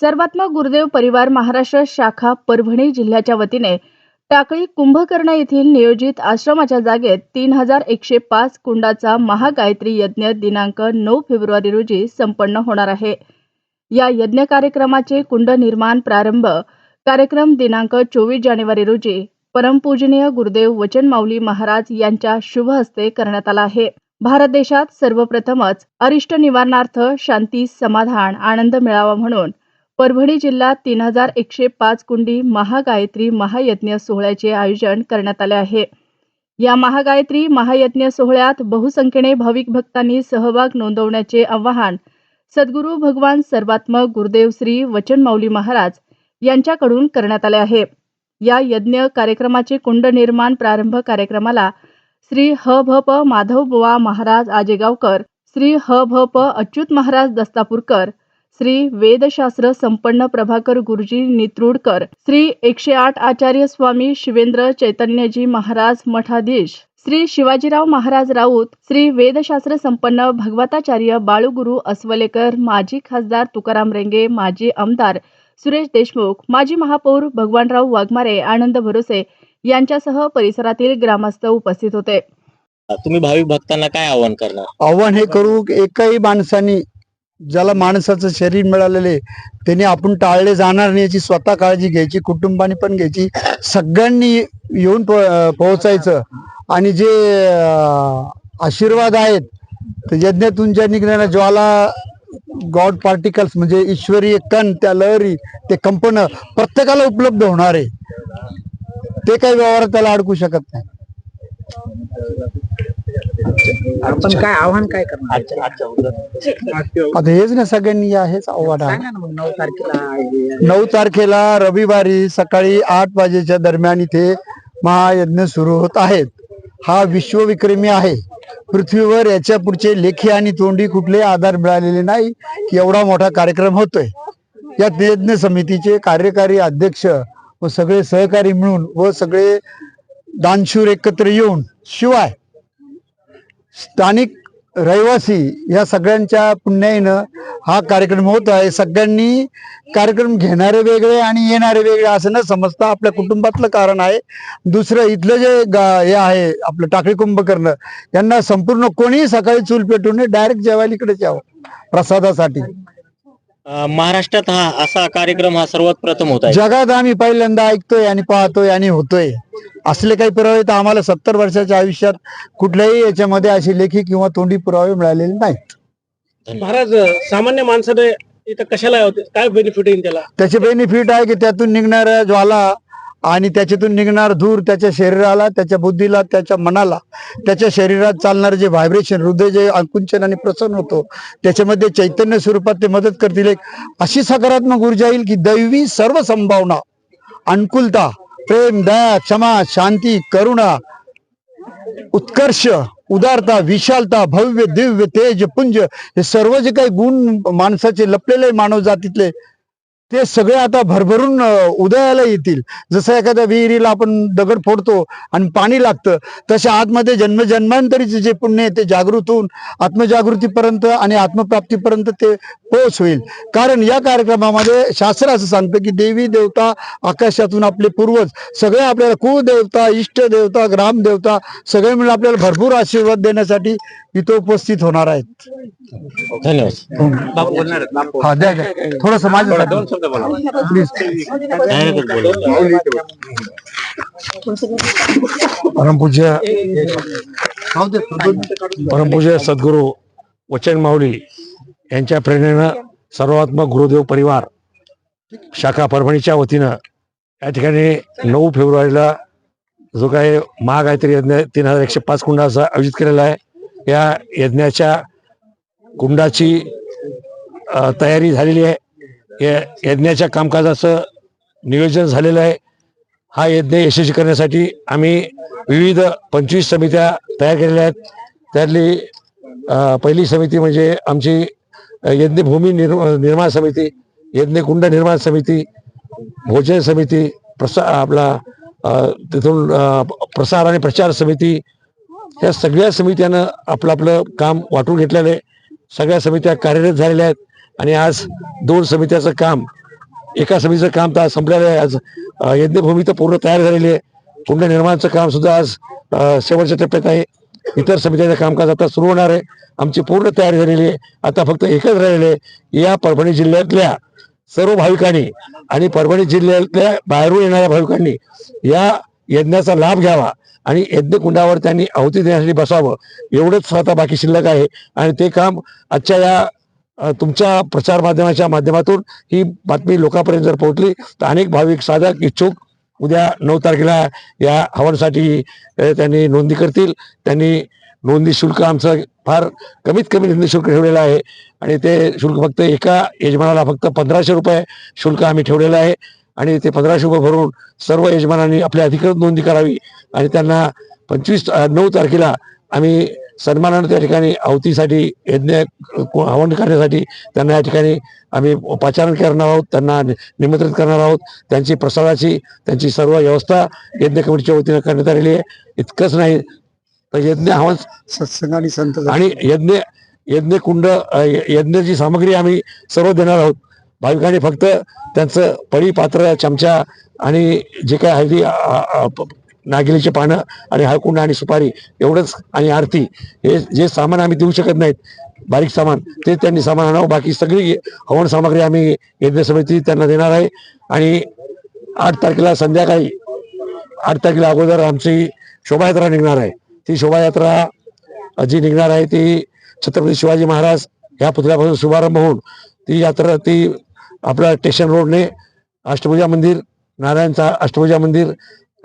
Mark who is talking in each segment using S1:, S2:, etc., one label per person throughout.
S1: सर्वात्मक गुरुदेव परिवार महाराष्ट्र शाखा परभणी जिल्ह्याच्या वतीने टाकळी कुंभकर्ण येथील नियोजित आश्रमाच्या जागेत तीन हजार एकशे पाच कुंडाचा महागायत्री यज्ञ दिनांक नऊ फेब्रुवारी रोजी संपन्न होणार आहे. या यज्ञ कार्यक्रमाचे कुंड निर्माण प्रारंभ कार्यक्रम दिनांक चोवीस जानेवारी रोजी परमपूजनीय गुरुदेव वचन माऊली महाराज यांच्या शुभ हस्ते करण्यात आला आहे. भारत देशात सर्वप्रथमच अरिष्ट निवारणार्थ शांती समाधान आनंद मिळावा म्हणून परभणी जिल्ह्यात तीन हजार एकशे पाच कुंडी महागायत्री महायज्ञ सोहळ्याचे आयोजन करण्यात आले आहे. या महागायत्री महायज्ञ सोहळ्यात बहुसंख्येने भाविक भक्तांनी सहभाग नोंदवण्याचे आवाहन सद्गुरू भगवान सर्वात्मक गुरुदेव श्री वचन माऊली महाराज यांच्याकडून करण्यात आले आहे. या यज्ञ कार्यक्रमाचे कुंड निर्माण प्रारंभ कार्यक्रमाला श्री ह भ प माधव बुवा महाराज आजेगावकर श्री ह भ प अच्युत महाराज दस्तापूरकर श्री वेदशास्त्र संपन्न प्रभाकर गुरुजी नित्रुडकर श्री एकशे आठ आचार्य स्वामी शिवेंद्र चैतन्यजी महाराज मठाधीश श्री शिवाजीराव महाराज राऊत श्री वेदशास्त्र संपन्न भगवताचार्य बाळूगुरु अस्वलेकर माजी खासदार तुकाराम रेंगे माजी आमदार सुरेश देशमुख माजी महापौर भगवानराव वाघमारे आनंद भरोसे यांच्यासह परिसरातील ग्रामस्थ उपस्थित होते.
S2: तुम्ही भाविक भक्तांना काय आवाहन करणार?
S3: आव्हान हे करू की एकही माणसानी ज्याला माणसाचं शरीर मिळालेले त्याने आपण टाळले जाणार नाही याची स्वतः काळजी घ्यायची कुटुंबाने पण घ्यायची सगळ्यांनी येऊन पो- पोहोचायचं. आणि जे आशीर्वाद आहेत तर यज्ञातून ज्या निघणाऱ्या ज्वाला गॉड पार्टिकल्स म्हणजे ईश्वरीय कण त्या लहरी ते कंपन प्रत्येकाला उपलब्ध होणार आहे. ते काही व्यवहार त्याला अडकू शकत नाही.
S4: आपण काय आव्हान काय करणार?
S2: आजच्या आजच्या उद्या
S3: आता हेच ना सगळ्यांनी या हेच आव्हान आहे.
S4: सांगा ना मग नऊ तारखेला आहे.
S3: नऊ तारखेला रविवारी सकाळी आठ वाजेच्या दरम्यान इथे महायज्ञ सुरू होत आहेत. हा विश्वविक्रमी आहे. पृथ्वीवर याच्या पुढचे लेखी आणि तोंडी कुठले आधार मिळालेले नाही की एवढा मोठा कार्यक्रम होतोय. या यज्ञ समितीचे कार्यकारी अध्यक्ष व सगळे सहकारी मिळून व सगळे दानशूर एकत्र येऊन शिवाय स्थानिक रहिवासी या सगळ्यांच्या पुण्याईनं हा कार्यक्रम होत आहे. सगळ्यांनी कार्यक्रम घेणारे वेगळे आणि येणारे वेगळे असं न समजता आपल्या कुटुंबातलं कारण आहे. दुसरं इथलं जे हे आहे आपलं टाकळी कुंभकर्ण यांना संपूर्ण कोणीही सकाळी चूल पेटून डायरेक्ट जेवायला इकडेच यावं प्रसादासाठी.
S2: महाराष्ट्रात हा असा कार्यक्रम हा सर्वात प्रथम होत
S3: जगात आम्ही पहिल्यांदा ऐकतोय आणि पाहतोय आणि होतोय. असले काही पुरावे तर आम्हाला सत्तर वर्षाच्या आयुष्यात कुठल्याही याच्यामध्ये अशी लेखी किंवा तोंडी पुरावे मिळालेले नाहीत.
S5: महाराज सामान्य माणसाने इथं कशाला होते? काय बेनिफिट येईल त्याला?
S3: त्याचे बेनिफिट आहे की त्यातून निघणाऱ्या ज्वाला आणि त्याच्यातून निघणार धूर त्याच्या शरीराला त्याच्या बुद्धीला त्याच्या मनाला त्याच्या शरीरात चालणारे जे व्हायब्रेशन हृदय जे अंकुंचन आणि प्रसन्न होतो त्याच्यामध्ये चैतन्य स्वरूपात ते मदत करतील. एक अशी सकारात्मक ऊर्जा येईल की दैवी सर्व संभावना अनुकूलता प्रेम दया क्षमा शांती करुणा उत्कर्ष उदारता विशालता भव्य दिव्य तेज पुंज हे सर्व जे काही गुण माणसाचे लपलेले मानव जातीतले ते सगळे आता भरभरून उदयाला येतील. जसं एखाद्या विहिरीला आपण दगड फोडतो आणि पाणी लागतं तसे आतमध्ये जन्मजन्मांतरीचे जे पुण्य आहे ते जागृत होऊन आत्मजागृतीपर्यंत आणि आत्मप्राप्तीपर्यंत ते पोहोच होईल. कारण या कार्यक्रमामध्ये शास्त्र असं सांगतं की देवी देवता आकाशातून आपले पूर्वज सगळे आपल्याला कुळदेवता इष्ट देवता ग्रामदेवता सगळे मिळून आपल्याला भरपूर आशीर्वाद देण्यासाठी इथं उपस्थित होणार आहेत.
S2: धन्यवाद.
S5: बापू.
S3: हा द्या थोडस माझ्या
S5: शब्द बोला.
S6: परमपूज्य परमपूज्य सद्गुरू वचन माऊली यांच्या प्रेरणेनं सर्वात्मक गुरुदेव परिवार शाखा परभणीच्या वतीनं या ठिकाणी नऊ फेब्रुवारीला जो काही महागायत्री यज्ञ तीन हजार एकशे पाच कुंडाचा आयोजित केलेला आहे. या यज्ञाच्या कुंडाची तयारी झालेली आहे. या यज्ञाच्या कामकाजाचं नियोजन झालेलं आहे. हा यज्ञ यशस्वी करण्यासाठी आम्ही विविध पंचवीस समित्या तयार केलेल्या आहेत. त्यातली पहिली समिती म्हणजे आमची यज्ञभूमी निर् निर्माण समिती यज्ञकुंड निर्माण समिती भोजन समिती प्रसा आपला तिथून प्रसार आणि प्रचार समिती या सगळ्या समित्यानं आपलं आपलं काम वाटून घेतलेलं आहे. सगळ्या समित्या कार्यरत झालेल्या आहेत. आणि आज दोन समित्याचं काम एका समितीचं काम तर आज संपलेलं आहे. आज यज्ञभूमी तर पूर्ण तयार झालेली आहे. कुंड निर्माणचं काम सुद्धा आज शेवटच्या टप्प्यात आहे. इतर समित्याचं कामकाज आता सुरू होणार आहे. आमची पूर्ण तयारी झालेली आहे. आता फक्त एकच राहिलेले या परभणी जिल्ह्यातल्या सर्व भाविकांनी आणि परभणी जिल्ह्यातल्या बाहेरून येणाऱ्या भाविकांनी या यज्ञाचा लाभ घ्यावा आणि यज्ञकुंडावर त्यांनी आहुती देण्यासाठी बसावं. एवढंच आता बाकी शिल्लक आहे. आणि ते काम आजच्या या तुमच्या प्रचार माध्यमाच्या माध्यमातून ही बातमी लोकांपर्यंत जर पोहोचली तर अनेक भाविक साधक इच्छुक उद्या नऊ तारखेला या हवनसाठी त्यांनी नोंदणी करतील. त्यांनी नोंदणी शुल्क आमचं फार कमीत कमी नोंदणी शुल्क ठेवलेलं आहे. आणि ते शुल्क फक्त एका यजमानाला फक्त पंधराशे रुपये शुल्क आम्ही ठेवलेलं आहे. आणि ते पंधराशे रुपये भरून सर्व यजमानांनी आपल्या अधिकृत नोंदणी करावी. आणि त्यांना पंचवीस नऊ तारखेला आम्ही सन्मानानं त्या ठिकाणी आहुतीसाठी यज्ञ हवन करण्यासाठी त्यांना या ठिकाणी आम्ही पाचारण करणार आहोत त्यांना निमंत्रित करणार आहोत. त्यांची प्रसादाची त्यांची सर्व व्यवस्था यज्ञ कमिटीच्या वतीनं करण्यात आलेली आहे. इतकंच नाही तर यज्ञ हवन
S3: सत्संग आणि संत
S6: आणि यज्ञ यज्ञ कुंड यज्ञाची सामग्री आम्ही सर्व देणार आहोत. भाविकांनी फक्त त्यांचं पळी पात्र चमचा आणि जे काय प- नागिलीचे पानं आणि हळकुंड आणि सुपारी एवढंच आणि आरती. हे जे सामान आम्ही देऊ शकत नाहीत बारीक सामान ते त्यांनी सामान आणावं. बाकी सगळी हवन सामग्री आम्ही यज्ञ समिती त्यांना देणार आहे. आणि आठ तारखेला संध्याकाळी आठ तारखेला अगोदर आमची शोभायात्रा निघणार आहे. ती शोभायात्रा जी निघणार आहे ती छत्रपती शिवाजी महाराज या पुतळ्यापासून शुभारंभ होऊन ती यात्रा ती आपल्या स्टेशन रोडने अष्टभुजा मंदिर नारायणचा अष्टभुजा मंदिर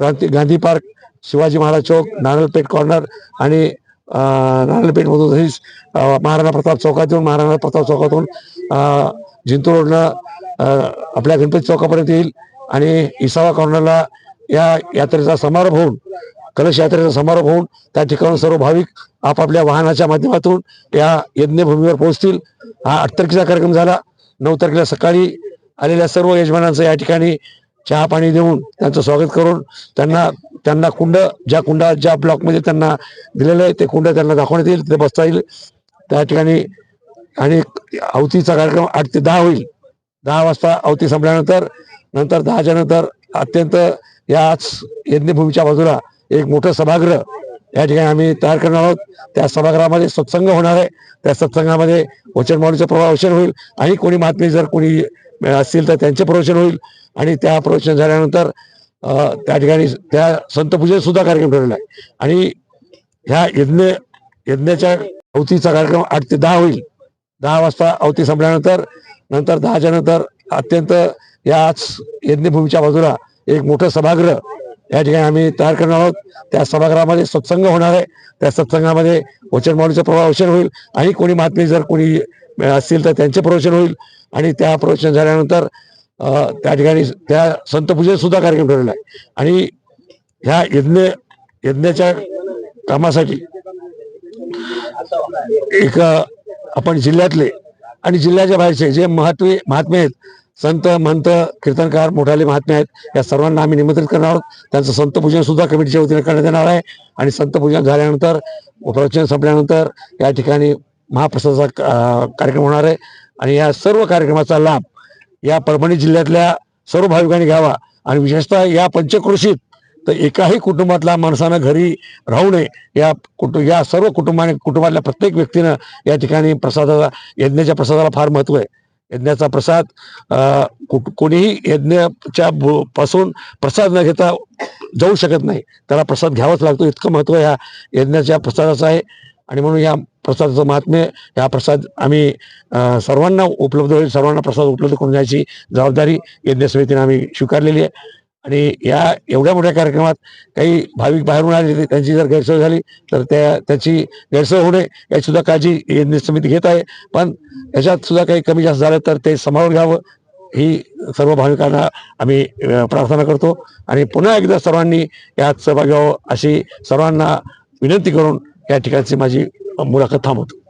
S6: क्रांती गांधी पार्क शिवाजी महाराज चौक नारळपेठ कॉर्नर आणि नारळपेठमधून तसेच महाराणा प्रताप चौकातून महाराणा प्रताप चौकातून जिंतूर रोडनं आपल्या गणपती चौकापर्यंत येईल आणि इसावा कॉर्नरला या यात्रेचा समारोप होऊन कलश यात्रेचा समारोप होऊन त्या ठिकाणी सर्व भाविक आपापल्या वाहनाच्या माध्यमातून या यज्ञभूमीवर पोहोचतील. हा आठ तारखेचा कार्यक्रम झाला. नऊ तारखेला सकाळी आलेल्या सर्व यजमानांचं या ठिकाणी चहा पाणी देऊन त्यांचं स्वागत करून त्यांना त्यांना कुंड ज्या कुंडा ज्या ब्लॉकमध्ये त्यांना दिलेलं आहे ते कुंड त्यांना दाखवण्यात येईल ते बसता येईल. त्या ठिकाणी आणि अवतीचा कार्यक्रम आठ ते दहा होईल. दहा वाजता अवती संपल्यानंतर नंतर दहाच्या नंतर अत्यंत याच यज्ञभूमीच्या बाजूला एक मोठं सभागृह या ठिकाणी आम्ही तयार करणार आहोत. त्या सभागृहामध्ये सत्संग होणार आहे. त्या सत्संगामध्ये वचनमाऊलीचं प्रवचन होईल. आणि कोणी महात्मे जर कोणी असतील तर त्यांचे प्रवचन होईल. आणि त्या प्रवचन झाल्यानंतर त्या ठिकाणी त्या संतपूजेत सुद्धा कार्यक्रम ठेवलेला आहे. आणि ह्या यज्ञ यज्ञाच्या अवतीचा कार्यक्रम आठ ते दहा होईल. दहा वाजता अवती संपल्यानंतर नंतर दहाच्या नंतर अत्यंत याच यज्ञभूमीच्या बाजूला एक मोठं सभागृह या ठिकाणी आम्ही तयार करणार आहोत. त्या सभागृहामध्ये सत्संग होणार आहे. त्या सत्संगामध्ये वचनमाऊलीचं प्रवचन होईल. आणि कोणी महात्मे जर कोणी असतील तर त्यांचे प्रवचन होईल. आणि त्या प्रवचन झाल्यानंतर त्या ठिकाणी त्या संतपूजेत सुद्धा कार्यक्रम ठेवलेला आहे. आणि ह्या यज्ञ यज्ञाच्या कामासाठी एक आपण जिल्ह्यातले आणि जिल्ह्याच्या बाहेरचे जे महत्वे महात्मे आहेत संत महंत कीर्तनकार मोठाले महात्मे आहेत या सर्वांना आम्ही निमंत्रित करणार आहोत. त्यांचं संतपूजन सुद्धा कमिटीच्या वतीने करण्यात येणार आहे. आणि संतपूजन झाल्यानंतर प्रवचन संपल्यानंतर या ठिकाणी महाप्रसादाचा कार्यक्रम होणार आहे. आणि या सर्व कार्यक्रमाचा लाभ या परभणी जिल्ह्यातल्या सर्व भाविकांनी घ्यावा. आणि विशेषतः या पंचक्रोशीत तर एकाही कुटुंबातल्या माणसानं घरी राहू नये. या कुटु या सर्व कुटुंबाने कुटुंबातल्या प्रत्येक व्यक्तीनं या ठिकाणी प्रसादाला यज्ञाच्या प्रसादाला फार महत्त्व आहे. यज्ञाचा प्रसाद कोणीही यज्ञाच्या पासून प्रसाद न घेता जाऊ शकत नाही. त्याला प्रसाद घ्यावाच लागतो. इतकं महत्त्व ह्या यज्ञाच्या प्रसादाचं आहे. आणि म्हणून या प्रसादाचं महात्म्य हा प्रसाद आम्ही सर्वांना उपलब्ध होईल सर्वांना प्रसाद उपलब्ध करून द्यायची जबाबदारी यज्ञ समितीने आम्ही स्वीकारलेली आहे. आणि या एवढ्या मोठ्या कार्यक्रमात काही भाविक बाहेरून आले त्यांची जर गैरसोय झाली तर त्या त्याची गैरसोय होणे याची सुद्धा काळजी यज्ञ समिती घेत आहे. पण याच्यात सुद्धा काही कमी जास्त झालं तर ते सांभाळून घ्यावं ही सर्व भाविकांना आम्ही प्रार्थना करतो. आणि पुन्हा एकदा सर्वांनी यात सहभागी व्हावं अशी सर्वांना विनंती करून या ठिकाणची माझी मुलाखत थांबवतो.